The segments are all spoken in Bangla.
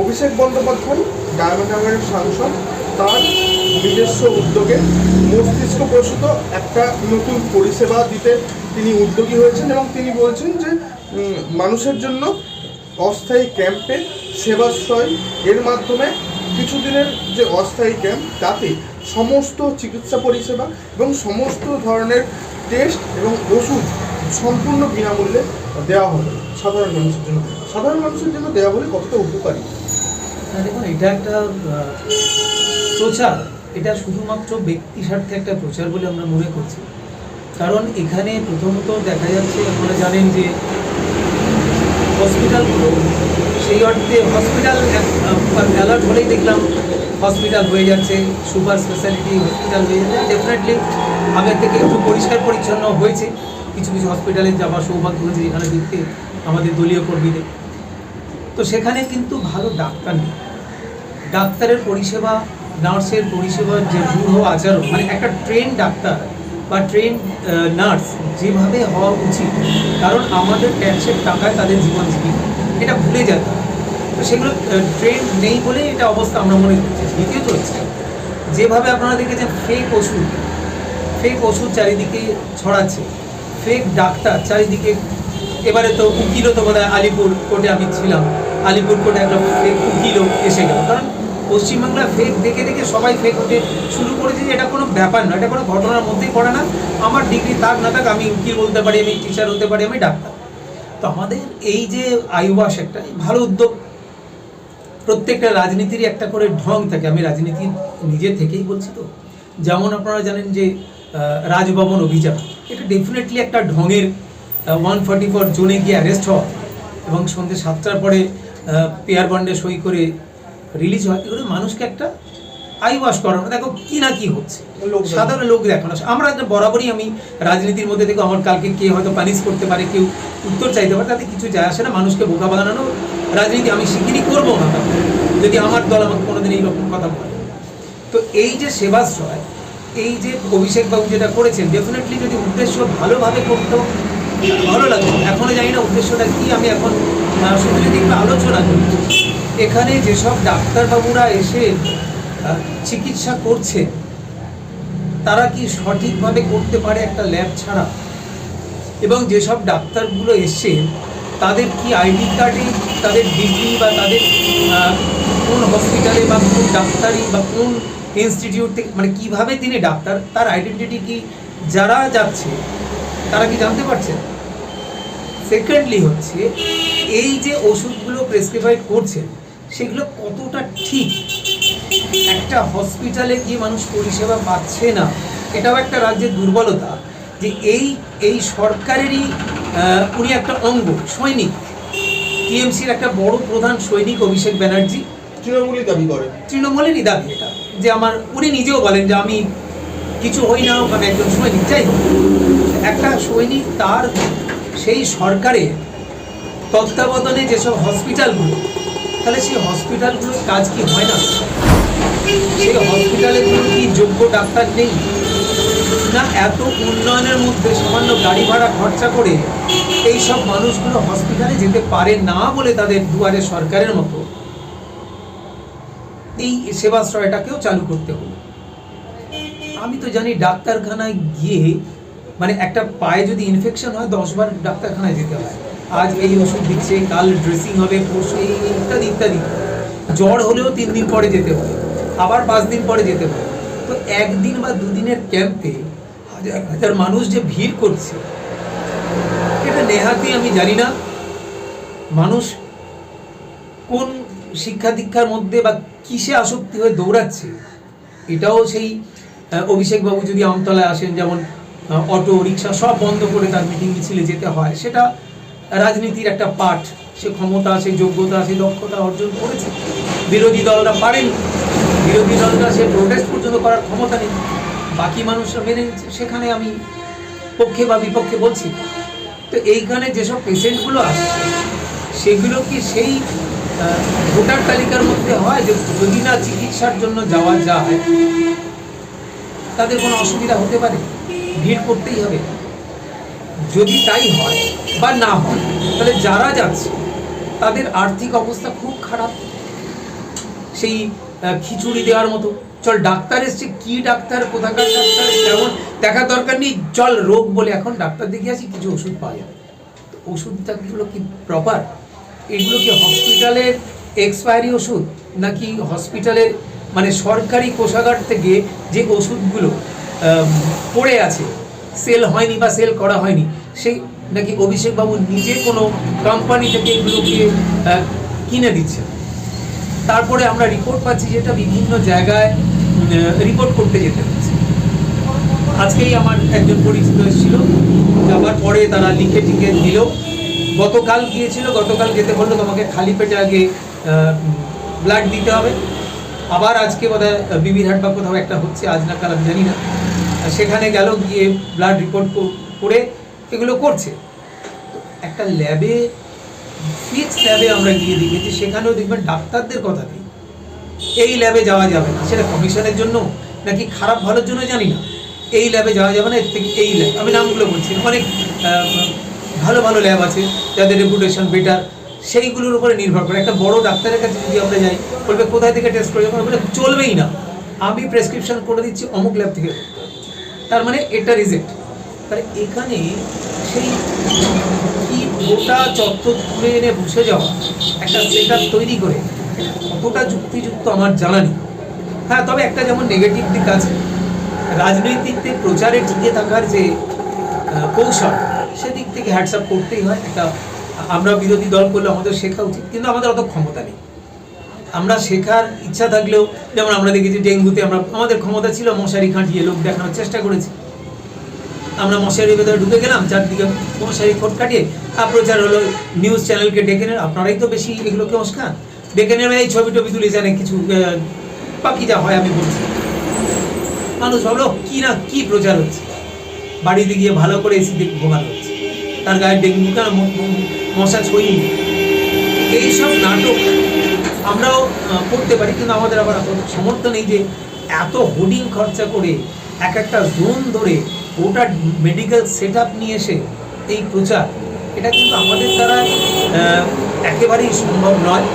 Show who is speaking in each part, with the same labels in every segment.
Speaker 1: অভিষেক বন্দ্যোপাধ্যায় ডায়মন্ড হারবারের সাংসদ, তার নিজস্ব উদ্যোগে মস্তিষ্ক প্রসূত একটা নতুন পরিষেবা দিতে তিনি উদ্যোগী হয়েছেন এবং তিনি বলছেন যে মানুষের জন্য অস্থায়ী ক্যাম্পে সেবাশ্রয় এর মাধ্যমে কিছুদিনের যে অস্থায়ী ক্যাম্প তাতে সমস্ত চিকিৎসা পরিষেবা এবং সমস্ত ধরনের টেস্ট এবং ওষুধ সম্পূর্ণ বিনামূল্যে দেওয়া হবে। সাধারণ মানুষের জন্য সাধারণ মানুষের জন্য দেওয়া হলে কতটা উপকারী?
Speaker 2: না দেখুন এটা একটা প্রচার। এটা শুধুমাত্র ব্যক্তি স্বার্থে একটা প্রচার বলে আমরা মনে করছি। কারণ এখানে প্রথমত দেখা যাচ্ছে, আপনারা জানেন যে হসপিটালগুলো সেই অর্থে হসপিটাল অ্যালার্ট হলেই দেখলাম হসপিটাল হয়ে যাচ্ছে সুপার স্পেশালিটি হসপিটাল হয়ে যাচ্ছে। ডেফিনেটলি আগের থেকে একটু পরিষ্কার পরিচ্ছন্ন হয়েছে। কিছু কিছু হসপিটালে যাওয়ার সৌভাগ্য হয়েছে, যেখানে দেখতে আমাদের দলীয় কর্মীদের। তো সেখানে কিন্তু ভালো ডাক্তার নেই। ডাক্তারের পরিষেবা, নার্সের পরিষেবার যে রূঢ় আচরণ মানে একটা ট্রেন ডাক্তার বা ট্রেন নার্স যেভাবে হওয়া উচিত, কারণ আমাদের ট্যাক্সের টাকায় তাদের জীবন জীবিকা। এটা ভুলে যেত তো সেগুলো ট্রেন নেই বলে এটা অবস্থা আমরা মনে করছি। দ্বিতীয়ত হচ্ছে, যেভাবে আপনারা দেখেছেন ফেক ওষুধ ফেক ওষুধ চারিদিকে ছড়াচ্ছে ফেক ডাক্তার চারিদিকে, এবারে তো উকিলও তো বোধ আলিপুর কোর্টে আমি ছিলাম, আলিপুর কোর্টে একটা ফেক উকিলও এসে গেল। কারণ পশ্চিমবাংলা ফেক দেখে দেখে সবাই ফেক হতে শুরু করেছে যে এটা কোনো ব্যাপার না এটা কোনো ঘটনার মধ্যেই পড়ে না। আমার ডিগ্রি থাক না থাক, আমি উকিল বলতে পারি, আমি টিচার হতে পারি, আমি ডাক্তার। তো আমাদের এই যে আয়ুবাস একটা ভালো উদ্যোগ। প্রত্যেকটা রাজনীতিরই একটা করে ঢং থাকে। আমি রাজনীতি নিজে থেকেই বলছি তো। যেমন আপনারা জানেন যে রাজভবন অভিযান। এটা ডেফিনেটলি একটা ঢঙের ওয়ান ফর্টি ফোর জোনে গিয়ে অ্যারেস্ট হওয়া। এবং সন্ধ্যে সাতটার পরে পেয়ার বন্ডে সই করে রিলিজ হয় এগুলো মানুষকে একটা আই ওয়াশ করানো। দেখো কি না কি হচ্ছে। সাধারণ লোক দেখানো আমরা বরাবরই আমি রাজনীতির মধ্যে থেকে আমার কালকে কে হয়তো পানিশ করতে পারে কেউ উত্তর চাইতে পারে তাতে কিছু যায় আসে না। মানুষকে বোকা বানানো রাজনীতি আমি শিখিনি করব না যদি আমার দল আমাকে কোনোদিন এইরকম কথা বলে। তো এই যে সেবাশ্রয় এই যে অভিষেকবাবু যেটা করেছেন ডেফিনেটলি যদি উদ্দেশ্য ভালোভাবে করতো ভালো লাগতো। এখনও জানি না উদ্দেশ্যটা কি আমি এখন শুধু যদি একটু আলোচনা করি। এখানে যেসব ডাক্তারবাবুরা এসে চিকিৎসা করছে, তারা কি সঠিকভাবে করতে পারে একটা ল্যাব ছাড়া? এবং যেসব ডাক্তারগুলো এসছে, তাদের কি আইডি কার্ডে, তাদের ডিগ্রি বা তাদের কোন হসপিটালে বা কোন ডাক্তারি বা কোন ইনস্টিটিউট থেকে মানে কীভাবে তিনি ডাক্তার, তার আইডেন্টিটি কি যারা যাচ্ছে, তারা কি জানতে পারছেন সেকেন্ডলি হচ্ছে, এই যে ওষুধগুলো প্রেসক্রিবাইড করছেন সেগুলো কতটা ঠিক? একটা হসপিটালে গিয়ে মানুষ পরিষেবা পাচ্ছে না এটাও একটা রাজ্যের দুর্বলতা যে এই এই সরকারেরই উনি একটা অঙ্গ সৈনিক। টিএমসির একটা বড় প্রধান সৈনিক অভিষেক ব্যানার্জি।
Speaker 1: তৃণমূলই দাবি করে।
Speaker 2: তৃণমূলেরই দাবি এটা যে আমার উনি নিজেও বলেন যে আমি কিছু হই না আমি একজন সৈনিক যাই হোক। একটা সৈনিক তার সেই সরকারের তত্ত্বাবধানে যেসব হসপিটালগুলো তাহলে সেই হসপিটালগুলোর কাজ কি হয় না? সেই হসপিটালগুলো কি যোগ্য ডাক্তার নেই? না এত উন্নয়নের মধ্যে সামান্য গাড়ি ভাড়া খরচা করে এই সব মানুষগুলো হসপিটালে যেতে পারে না বলে তাদের দুয়ারে সরকারের মতো এই সেবাশ্রয়টাকেও চালু করতে হলো। আমি তো জানি ডাক্তারখানায় গিয়ে মানে একটা পায়ে যদি ইনফেকশন হয় দশবার ডাক্তারখানায় যেতে হয়। আজ এই ওষুধ দিচ্ছে, কাল ড্রেসিং হবে, পরশু এই ইত্যাদি ইত্যাদি। জ্বর হলেও তিন দিন পরে যেতে হয় আবার পাঁচ দিন পরে যেতে হয় তো একদিন বা দুদিনের ক্যাম্পে হাজার হাজার মানুষ যে ভিড় করছে, এটা নেহাতি আমি জানি না। মানুষ কোন শিক্ষা দীক্ষার মধ্যে বা কিসে আসক্তি হয়ে দৌড়াচ্ছে, এটাও সেই অভিষেকবাবু যদি আমতলায় আসেন, যেমন অটো, রিক্সা সব বন্ধ করে তার মিটিং মিছিলে যেতে হয়, সেটা রাজনীতির একটা পাঠ। সে ক্ষমতা, সে যোগ্যতা, সে দক্ষতা অর্জন করেছে। বিরোধী দলরা পারেন। বিরোধী দলরা সে প্রোটেস্ট পর্যন্ত করার ক্ষমতা নেই। বাকি মানুষরা মেনে নিচ্ছে। সেখানে আমি পক্ষে বা বিপক্ষে বলছি তো এইখানে যেসব পেশেন্টগুলো আসছে, সেগুলো কি সেই ভোটার তালিকার মধ্যে হয় যে যদি না চিকিৎসার জন্য যাওয়া যায়, তাদের কোনো অসুবিধা হতে পারে? ভিড় করতেই হবে। যদি তাই হয় বা না হয়, তাহলে যারা যাচ্ছে, তাদের আর্থিক অবস্থা খুব খারাপ। সেই খিচুড়ি দেওয়ার মতো। চল, ডাক্তার এসছে, কি ডাক্তার, কোথাকার ডাক্তার, কেমন? দেখার দরকার নেই। চল, রোগ বলে এখন ডাক্তার দেখে আসি, কিছু ওষুধ পাওয়া যাবে। ওষুধটাগুলো কি প্রপার এগুলো কি হসপিটালের এক্সপায়ারি ওষুধ, নাকি হসপিটালের মানে সরকারি কোষাগার থেকে যে ওষুধগুলো পড়ে আছে সেল হয়নি বা সেল করা হয়নি, সেই নাকি অভিষেকবাবু নিজে কোনো কোম্পানি থেকে এগুলোকে কিনে দিচ্ছে। তারপরে আমরা রিপোর্ট পাচ্ছি যেটা বিভিন্ন জায়গায় রিপোর্ট করতে যেতে হচ্ছে। আজকেই আমার একজন পরিচিত এসেছিল, যাবার পরে তারা লিখে টিকে দিল। গতকাল গিয়েছিল, গতকাল যেতে বলল, তোমাকে খালি পেটে আগে ব্লাড দিতে হবে। আবার আজকে বোধ হয় বিবিরহাট বা কোথাও একটা হচ্ছে, আজ না কাল আমি জানি না। সেখানে গেল, গিয়ে ব্লাড রিপোর্ট করে এগুলো করছে। একটা ল্যাবে ফিক্স ল্যাবে আমরা গিয়ে দেখেছি, সেখানেও দেখবেন ডাক্তারদের কথা নেই। এই ল্যাবে যাওয়া যাবে না। সেটা কমিশনের জন্য নাকি খারাপ, ভালোর জন্য জানি না। এই ল্যাবে যাওয়া যাবে না, এর থেকে এই ল্যাব আমি নামগুলো বলছি অনেক ভালো ভালো ল্যাব আছে, যাদের রেপুটেশন বেটার সেইগুলোর উপরে নির্ভর করে। একটা বড় ডাক্তারের কাছে যদি আমরা যাই, বলবে, কোথায় থেকে টেস্ট করে যাব চলবেই না। আমি প্রেসক্রিপশন করে দিচ্ছি, অমুক ল্যাব থেকে তার মানে এটা রিজেক্ট তাহলে এখানে সেই কি গোটা চত্বর তুলে এনে বসে যাওয়া, একটা সেট তৈরি করে কতটা যুক্তিযুক্ত আমার জানা নেই। হ্যাঁ তবে একটা যেমন নেগেটিভ দিক আছে রাজনৈতিক প্রচারে টিকে থাকার যে কৌশল, সেদিক থেকে হ্যাটসঅ্যাপ করতেই হয়। একটা আমরা বিরোধী দল করলে আমাদের শেখা উচিত, কিন্তু আমাদের অত ক্ষমতা নেই। আমরা শেখার ইচ্ছা থাকলেও, যেমন আমরা দেখেছি ডেঙ্গুতে আমরা, আমাদের ক্ষমতা ছিল মশারি খাটিয়ে লোক দেখানোর চেষ্টা করেছি। আমরা মশারির ভেতরে ঢুকে গেলাম, চারদিকে মশারি খোট কাটিয়ে প্রচার হলো নিউজ চ্যানেলকে ডেকে নেন আপনারাই তো বেশি এগুলোকে উস্কান ডেকে নেবে এই ছবি টবি তুলে জানে কিছু বাকি যা হয় আমি বলছি। মানুষ ভাবলো, কী না, কী প্রচার হচ্ছে? বাড়িতে গিয়ে ভালো করে এসি দেখে ঘুমানো হচ্ছে। তার গায়ে ডেঙ্গু কেন? মশা ছড়িয়ে এইসব নাটক আমরাও করতে পারি, কিন্তু আমাদের আবার সমর্থ নেই যে এত হোর্ডিং খরচা করে এক একটা জোন ধরে ওটা মেডিকেল সেট নিয়ে এসে এই প্রচার। এটা কিন্তু আমাদের দ্বারা একেবারেই সম্ভব নয়।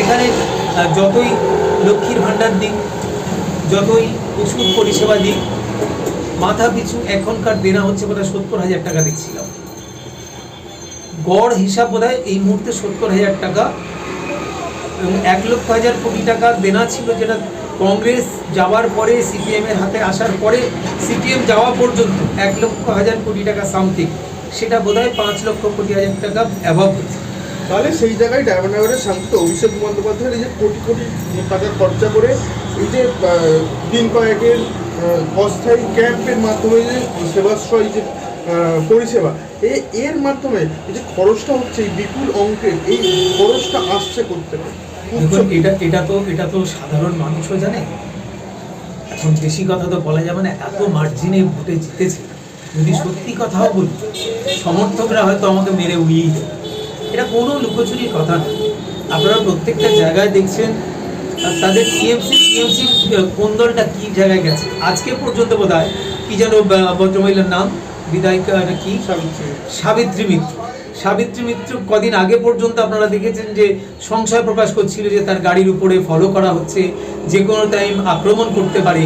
Speaker 2: এখানে যতই লক্ষ্মীর ভাণ্ডার দিক, যতই ওষুধ পরিষেবা দিক, মাথা পিছু এখনকার দেনা হচ্ছে বোধহয় সত্তর হাজার টাকা দেখছিলাম। গড় হিসাব বোধহয় এই মুহূর্তে সত্তর হাজার টাকা এবং এক লক্ষ হাজার কোটি টাকা দেনা ছিল যেটা কংগ্রেস যাওয়ার পরে সিপিএমের হাতে আসার পরে সিপিএম যাওয়া পর্যন্ত এক লক্ষ হাজার কোটি টাকা সামথিং। সেটা বোধ হয় পাঁচ লক্ষ কোটি হাজার টাকা অ্যাভাব
Speaker 1: তাহলে সেই জায়গায় ডায়মন্ড হারবারের সাংসদ অভিষেক বন্দ্যোপাধ্যায়ের এই যে কোটি কোটি টাকা খরচা করে এই যে দিন কয়েকের অস্থায়ী ক্যাম্পের মাধ্যমে যে সেবাশ্রয় যে পরিষেবা এর মাধ্যমে এই যে খরচটা হচ্ছে এই বিপুল অঙ্কের, এই খরচটা আসছে করতে
Speaker 2: দেখুন এটা এটা তো এটা তো সাধারণ মানুষও জানে। এখন বেশি কথা তো বলা যাবে না এত মার্জিনে ভোটে জিতেছে। যদি সত্যি কথাও বলি সমর্থকরা হয়তো আমাকে মেরে উড়িয়েই দেবে। এটা কোনো লুকোচুরির কথা না। আপনারা প্রত্যেকটা জায়গায় দেখছেন তাদের টিএমসি টিএমসি কোন দলটা কি জায়গায় গেছে? আজকে পর্যন্ত বোধ হয় কি যেন ভদ্রমহিলার নাম? বিধায়িকা কি?
Speaker 1: সাবিত্রী
Speaker 2: সাবিত্রী মিত্র। সাবিত্রী মিত্র কদিন আগে পর্যন্ত আপনারা দেখেছেন যে সংশয় প্রকাশ করছিল যে তার গাড়ির উপরে ফলো করা হচ্ছে, যে কোনো টাইম আক্রমণ করতে পারে।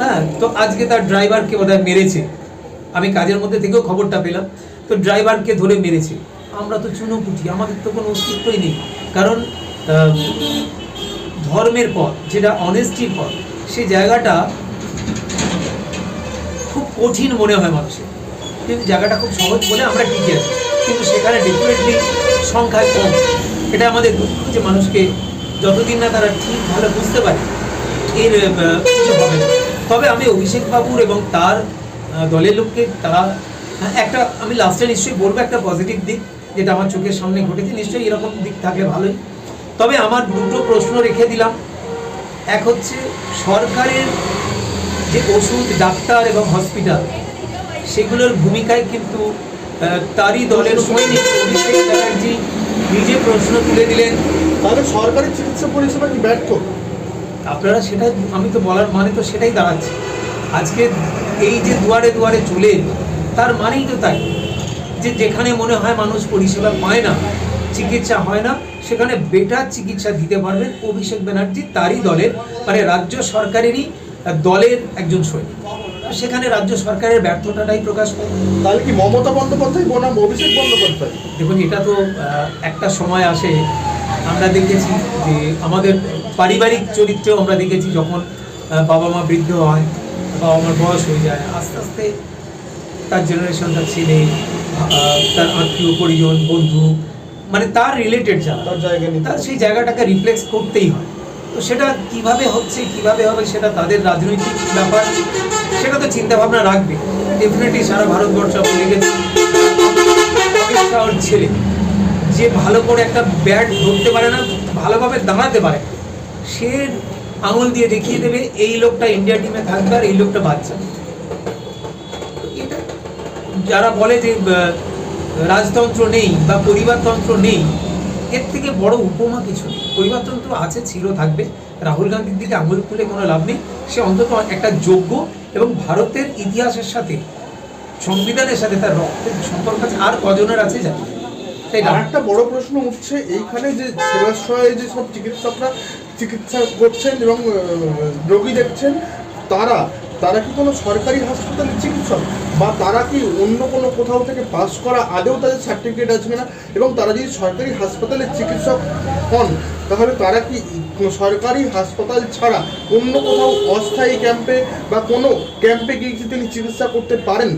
Speaker 2: হ্যাঁ তো আজকে তার ড্রাইভারকে বোধহয় মেরেছে। আমি কাজের মধ্যে থেকেও খবরটা পেলাম। তো ড্রাইভারকে ধরে মেরেছে। আমরা তো চুনোপুটি, আমাদের তো কোনো অস্তিত্বই নেই। কারণ ধর্মের পথ, যেটা অনেস্টির পথ সেই জায়গাটা খুব কঠিন মনে হয় মানুষের। কিন্তু জায়গাটা খুব সহজ বলে আমরা টিকে আছি। কিন্তু সেখানে ডেফিনেটলি সংখ্যায় কম। এটা আমাদের দুঃখ যে মানুষকে যতদিন না তারা ঠিক ভালো বুঝতে পারে এর কিছু হবে তবে আমি অভিষেক বাবুর এবং তার দলের লোককে তারা হ্যাঁ, একটা আমি লাস্টে নিশ্চয়ই বলব একটা পজিটিভ দিক যেটা আমার চোখের সামনে ঘটেছে। নিশ্চয়ই এরকম দিক থাকলে ভালোই। তবে আমার দুটো প্রশ্ন রেখে দিলাম। এক হচ্ছে সরকারের যে ওষুধ ডাক্তার এবং হসপিটাল সেগুলোর ভূমিকায় কিন্তু তারই দলের সৈনিক অভিষেক ব্যানার্জি নিজে প্রশ্ন তুলে দিলেন।
Speaker 1: তাহলে সরকারি চিকিৎসা পরিষেবা কি ব্যর্থ?
Speaker 2: আপনারা সেটা আমি তো বলার মানে তো সেটাই দাঁড়াচ্ছে। আজকে এই যে দুয়ারে দুয়ারে চলে তার মানেই তো তাই। যে যেখানে মনে হয় মানুষ পরিষেবা পায় না চিকিৎসা হয় না সেখানে বেটার চিকিৎসা দিতে পারবেন অভিষেক ব্যানার্জি তারই দলের মানে রাজ্য সরকারেরই দলের একজন সৈনিক। সেখানে রাজ্য সরকারের ব্যর্থতাটাই প্রকাশ পায়
Speaker 1: তাহলে কি মমতা বন্দ্যোপাধ্যায় বনাম অভিষেক বন্দ্যোপাধ্যায়?
Speaker 2: দেখুন এটা তো একটা সময় আসে। আমরা দেখেছি যে আমাদের পারিবারিক চরিত্রেও আমরা দেখেছি যখন বাবা মা বৃদ্ধ হয় বাবা মার বয়স হয়ে যায় আস্তে আস্তে তার জেনারেশন তার ছেলে তার আত্মীয় পরিজন বন্ধু মানে তার রিলেটেড যারা
Speaker 1: তার জায়গা নিতে
Speaker 2: তার সেই জায়গাটাকে রিফ্লেক্স করতেই হয়। তো সেটা কীভাবে হচ্ছে, কীভাবে হবে সেটা তাদের রাজনৈতিক ব্যাপার, সেটা তো চিন্তা ভাবনা রাখবে। ডেফিনেটলি সারা ভারতবর্ষ আপনি দেখেছেন ছেলে, যে ভালো করে একটা ব্যাট ধরতে পারে না, ভালোভাবে দাঁড়াতে পারে সে আঙুল দিয়ে দেখিয়ে দেবে, এই লোকটা ইন্ডিয়া টিমে থাকবে আর এই লোকটা বাচ্চা যারা বলে যে রাজতন্ত্র নেই বা পরিবারতন্ত্র নেই এর থেকে বড় উপমা কিছু নেই। তো আছে, ছিল, থাকবে। রাহুল গান্ধীর দিকে আঙুল তুলে কোনো লাভ নেই। সে অন্তত একটা যোগ্য এবং ভারতের ইতিহাসের সাথে, সংবিধানের সাথে তার রক্তের সম্পর্ক আছে। আর কজনের আছে জানি
Speaker 1: আর একটা বড় প্রশ্ন উঠছে, এইখানে যে সেবাশ্রয়ে যে সব চিকিৎসকরা চিকিৎসা করছেন এবং রোগী দেখছেন, তারা তারা কি কোনো সরকারি হাসপাতালের চিকিৎসক? বা তারা কি অন্য কোনো কোথাও থেকে পাস করা আদেও তাদের সার্টিফিকেট আসবে না? এবং তারা যদি সরকারি হাসপাতালের চিকিৎসক হন, তাহলে তারা কি সরকারি হাসপাতাল ছাড়া অন্য কোথাও অস্থায়ী ক্যাম্পে বা কোনো ক্যাম্পে গিয়ে কি তিনি চিকিৎসা করতে পারেন?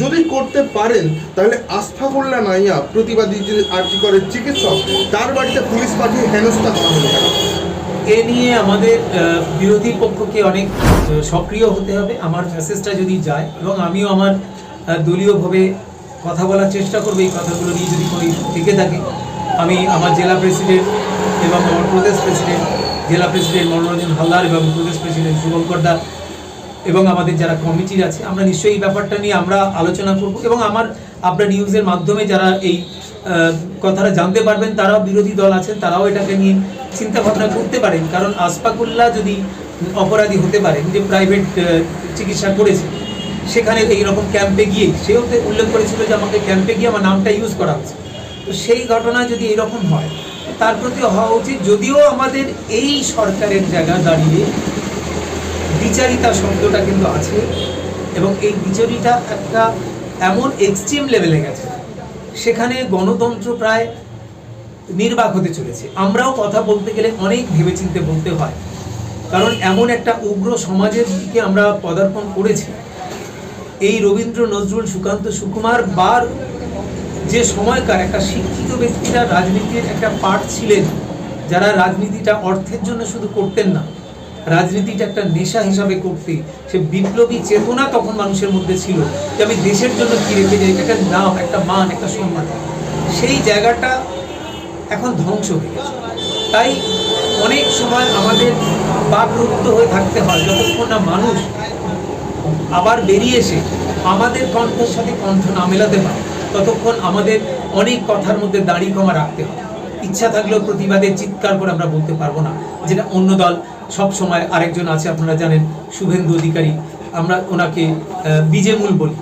Speaker 1: যদি করতে পারেন, তাহলে আস্থা করলা নাইয়া প্রতিবাদী যে আর্জি করে চিকিৎসক, তার বাড়িতে পুলিশ পাঠিয়ে হেনস্থা করা কেন?
Speaker 2: এ নিয়ে আমাদের বিরোধী পক্ষকে অনেক সক্রিয় হতে হবে। আমার মেসেজটা যদি যায়, এবং আমিও আমার দলীয়ভাবে কথা বলার চেষ্টা করব, এই কথাগুলো নিয়ে যদি কোনো ইস্যু থেকে থাকে, আমি আমার জেলা প্রেসিডেন্ট এবং আমার প্রদেশ প্রেসিডেন্ট জেলা প্রেসিডেন্ট মনোরঞ্জন হালদার এবং প্রদেশ প্রেসিডেন্ট শুভঙ্কর দা এবং আমাদের যারা কমিটির আছে, আমরা নিশ্চয়ই এই ব্যাপারটা নিয়ে আমরা আলোচনা করব এবং আমার, আপনার নিউজের মাধ্যমে যারা এই কথাটা জানতে পারবেন, তারাও বিরোধী দল আছেন, তারাও এটাকে নিয়ে চিন্তা ভাবনা করতে পারেন। কারণ আসফাকুল্লাহ যদি অপরাধী হতে পারেন, যে প্রাইভেট চিকিৎসা করেছে, সেখানে এই রকম ক্যাম্পে গিয়ে, সেও তো উল্লেখ করেছিল যে আমাকে ক্যাম্পে গিয়ে আমার নামটা ইউজ করা হচ্ছে তো সেই ঘটনা যদি এরকম হয়, তার প্রতি হওয়া উচিত। যদিও আমাদের এই সরকারের জায়গা দাঁড়িয়ে বিচারিতা শব্দটা কিন্তু আছে এবং এই বিচারিতা একটা এমন এক্সট্রিম লেভেলে গেছে, সেখানে গণতন্ত্র প্রায় নির্বাক হতে চলেছে। আমরাও কথা বলতে গেলে অনেক ভেবেচিন্তে বলতে হয়, কারণ এমন একটা উগ্র সমাজের দিকে আমরা পদার্পণ করেছি। এই রবীন্দ্র নজরুল সুকান্ত সুকুমার বার যে সময়কার একটা শিক্ষিত ব্যক্তিরা রাজনীতির একটা পার্ট ছিলেন, যারা রাজনীতিটা অর্থের জন্য শুধু করতেন না রাজনীতিটা একটা নেশা হিসাবে করতে, সে বিপ্লবী চেতনা তখন মানুষের মধ্যে ছিল যে আমি দেশের জন্য কি রেখে যাই, একটা নাম, একটা মান, একটা সম্মান। সেই জায়গাটা এখন ধ্বংস হয়ে গেছে। তাই অনেক সময় আমাদের বাকরুদ্ধ হয়ে থাকতে হয়, যতক্ষণ না মানুষ আবার বেরিয়ে এসে আমাদের কণ্ঠের সাথে কণ্ঠ না মেলাতে পারে, ততক্ষণ আমাদের অনেক কথার মধ্যে দাঁড়িয়ে কমা রাখতে হয়। ইচ্ছা থাকলেও প্রতিবাদে চিৎকার করে আমরা বলতে পারব না যেটা অন্য দল সব সময় আরেকজন আছে, আপনারা জানেন, শুভেন্দু অধিকারী। আমরা ওনাকে বিজেমূল বলি।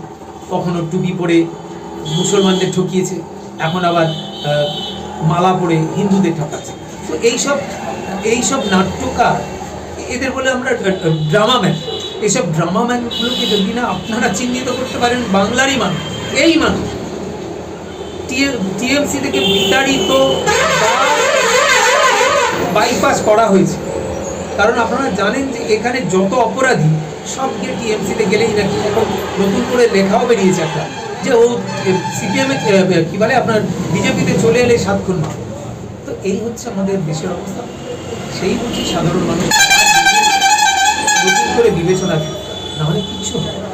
Speaker 2: কখনো টুপি পরে মুসলমানদের ঠকিয়েছে, এখন আবার মালা পরে হিন্দুদের ঠকাচ্ছে। তো এইসব এইসব নাট্যকার, এদের বলে আমরা ড্রামা ম্যান এইসব ড্রামা ম্যানগুলোকে যদি না আপনারা চিহ্নিত করতে পারেন, বাংলারই মানুষ, এই মানুষ। টিএমসি থেকে বিতাড়িত বাইপাস করা হয়েছে। কারণ আপনারা জানেন যে এখানে যত অপরাধী সবকে টিএমসিতে গেলেই নাকি এখন নতুন করে লেখাও বেরিয়েছে একটা। যে ও সিপিএমে কী বলে আপনার, বিজেপিতে চলে এলে সাত খুন তো এই হচ্ছে আমাদের দেশের অবস্থা। সেই হচ্ছে সাধারণ মানুষ। নতুন করে বিবেচনা। নাহলে কিচ্ছু হয়